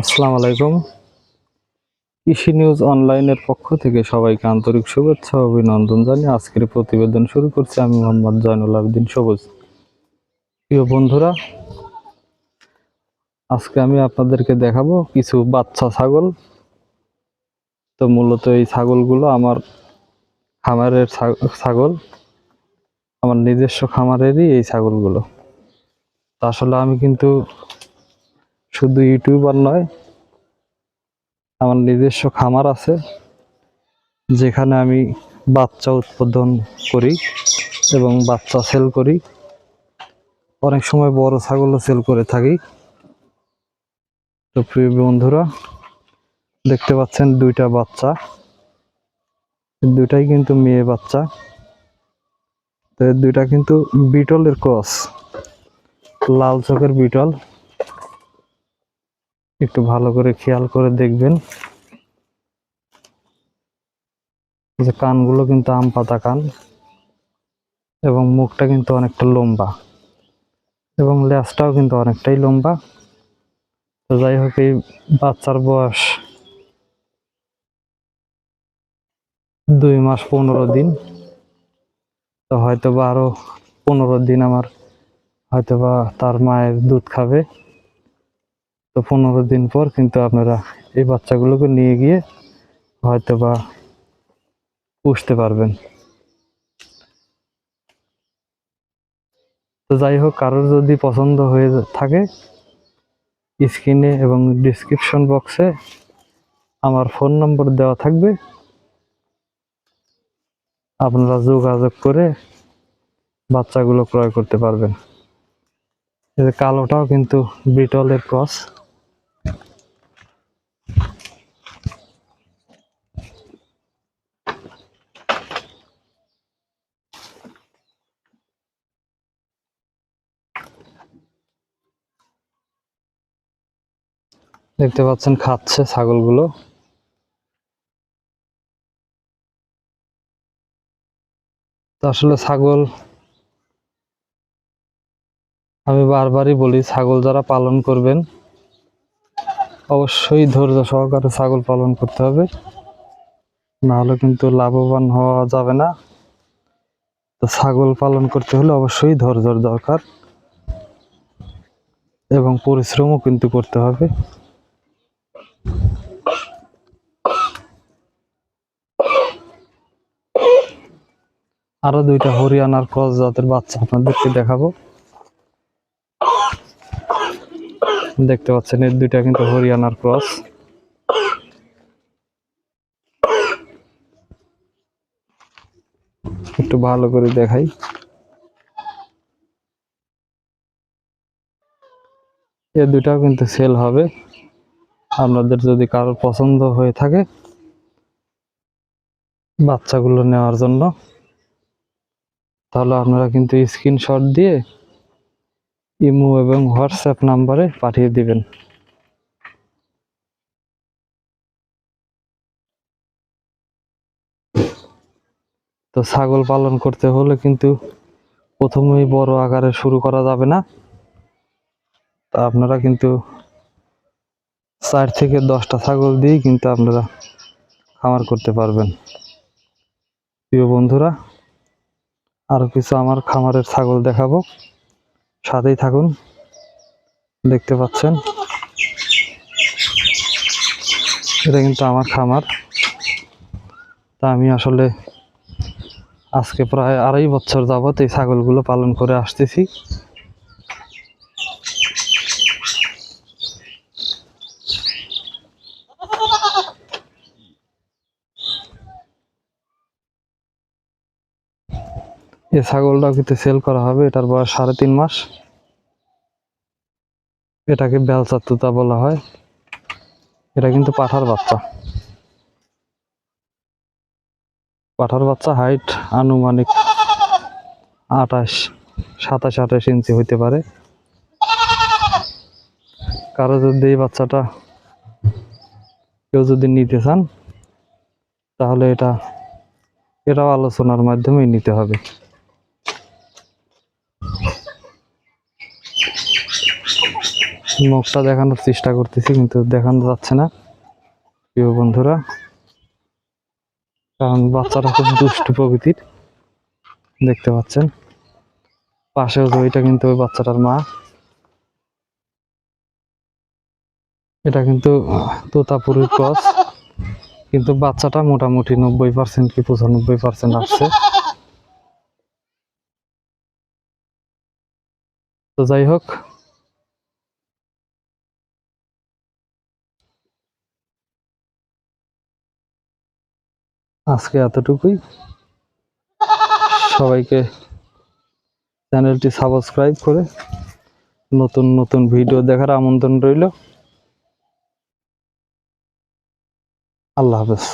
আসসালামু আলাইকুম। কৃষি নিউজ অনলাইনের পক্ষ থেকে সবাইকে আন্তরিক শুভেচ্ছা অভিনন্দন জানিয়ে আজকের প্রতিবেদন শুরু করছি আমি মোহাম্মদ জয়নুল আবেদিন সবুজ। প্রিয় বন্ধুরা, আজকে আমি আপনাদেরকে দেখাবো কিছু বাচ্চা ছাগল। তো মূলত এই ছাগলগুলো আমার খামারের ছাগল। আমার নিজস্ব খামারেরই এই ছাগলগুলো। আসলে আমি কিন্তু শুধু ইউটিউবার নয়, আমার নিজস্ব খামার আছে, যেখানে আমি বাচ্চা উৎপাদন করি এবং বাচ্চা সেল করি। অনেক সময় বড় ছাগলও সেল করে থাকি। তো প্রিয় বন্ধুরা, দেখতে পাচ্ছেন দুইটা বাচ্চা। দুইটাই কিন্তু মেয়ে বাচ্চা। তো দুইটা কিন্তু বিটলের ক্রস, লাল চোখের বিটল। একটু ভালো করে খেয়াল করে দেখবেন। যে কানগুলো কিন্তু আম পাতা কান এবং মুখটা কিন্তু অনেকটা লম্বা এবং লেজটাও কিন্তু অনেকটাই লম্বা। তো যাই হোক, এই বাচ্চার বয়স দুই মাস পনেরো দিন। তো হয়তো বা আরও পনেরো দিন আমার হয়তো বা তার মায়ের দুধ খাবে। তো পনেরো দিন পর কিন্তু আপনারা এই বাচ্চাগুলোকে নিয়ে গিয়ে হয়তো বা পুষতে পারবেন। তো যাই হোক, কারোর যদি পছন্দ হয়ে থাকে, স্ক্রিনে এবং ডিসক্রিপশন বক্সে আমার ফোন নম্বর দেওয়া থাকবে। আপনারা যোগাযোগ করে বাচ্চাগুলো ক্রয় করতে পারবেন। কালোটাও কিন্তু বিটলের ক্রস দেখতে পাচ্ছেন খাচ্ছে ছাগলগুলো। আসলে ছাগল, আমি বারবারই বলি, ছাগল যারা পালন করবেন, অবশ্যই ধৈর্য সহকারে ছাগল পালন করতে হবে। নাহলে কিন্তু লাভবান হওয়া যাবে না। তো ছাগল পালন করতে হলে অবশ্যই ধৈর্যর দরকার এবং পরিশ্রমও কিন্তু করতে হবে। আরও দুইটা হরিয়ানার ক্রস জাতের বাচ্চা আপনাদেরকে দেখাবো। দেখতে পাচ্ছেন, এই দুইটা কিন্তু হরিয়ানার ক্রস। একটু ভালো করে দেখাই। এ দুটাও কিন্তু সেল হবে। আপনাদের যদি কারোর পছন্দ হয়ে থাকে, বাচ্চাগুলো নেওয়ার জন্য। তাহলে আপনারা কিন্তু স্ক্রিনশট দিয়ে ইমো এবং হোয়াটসঅ্যাপ নাম্বারে পাঠিয়ে দিবেন। তো ছাগল পালন করতে হলে কিন্তু প্রথমেই বড় আকারে শুরু করা যাবে না। তা আপনারা কিন্তু চার থেকে দশটা ছাগল দিয়েই কিন্তু আপনারা খামার করতে পারবেন। প্রিয় বন্ধুরা আরও কিছু আমার খামারের ছাগল দেখাবো। সাথেই থাকুন, দেখতে পাচ্ছেন। এটা কিন্তু আমার খামার। তা আমি আসলে আজকে প্রায় আড়াই বছর যাবত এই ছাগলগুলো পালন করে আসতেছি। এই ছাগলটাও কিন্তু সেল করা হবে, এটার বয়স সাড়ে তিন মাস। এটাকে বেলচা তুতা বলা হয়। এটা কিন্তু পাঠার বাচ্চা। পাঠার বাচ্চা হাইট আনুমানিক আঠাশ, সাতাশ, আঠাশ ইঞ্চি হইতে পারে। কারও যদি এই বাচ্চাটা কেউ যদি নিতে চান, তাহলে এটা, এটাও আলোচনার মাধ্যমেই নিতে হবে। মুখটা দেখানোর চেষ্টা করতেছি, কিন্তু দেখানো যাচ্ছে না। প্রিয় বন্ধুরা, কারণ বাচ্চাটা খুব দুষ্টু প্রকৃতির, দেখতে পাচ্ছেন। পাশেও তো এটা কিন্তু ওই বাচ্চাটার মা। এটা কিন্তু তোতাপুরের ক্রস, কিন্তু বাচ্চাটা মোটামুটি নব্বই পার্সেন্ট কি পঁচানব্বই পার্সেন্ট আসছে। তো যাই হোক আজকে এতটুকুই। সবাইকে চ্যানেলটি সাবস্ক্রাইব করে নতুন নতুন ভিডিও দেখার আমন্ত্রণ রইল। আল্লাহ হাফেজ।